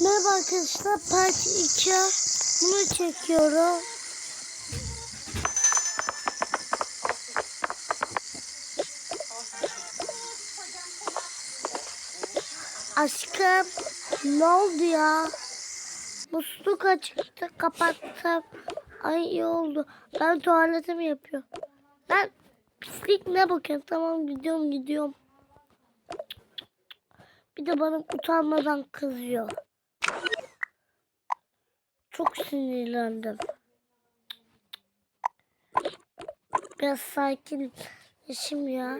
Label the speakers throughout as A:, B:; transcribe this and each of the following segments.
A: Merhaba arkadaşlar part 2 bunu çekiyorum. Aşkım ne oldu ya? Musluk açıktı kapattım. Ay iyi oldu. Ben tuvaletimi yapıyorum. Ben pislik ne bakıyorum. Tamam gidiyorum gidiyorum. Bir de bana utanmadan kızıyor. Çok sinirlendim. Biraz sakinleşim ya.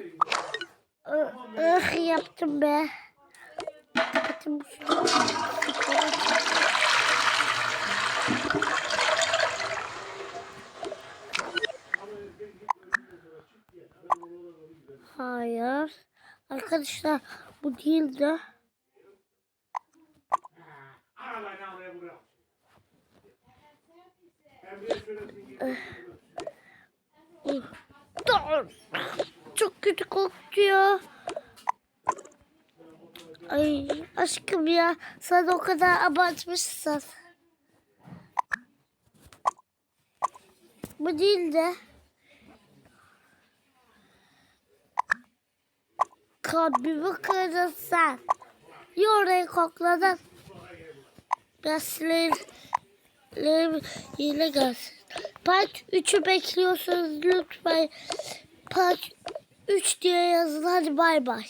A: Ih, ih, yaptım be. Kapatın bu. Hayır. Arkadaşlar bu değil de. Çok kötü koktu ya. Ay aşkım ya sen o kadar abartmışsın. Bu değil de. Kalbimi kırdın sen. Ya orayı kokladın. Biraz yine gelsin. Part 3'ü bekliyorsanız lütfen part 3 diye yazın. Hadi bay bay.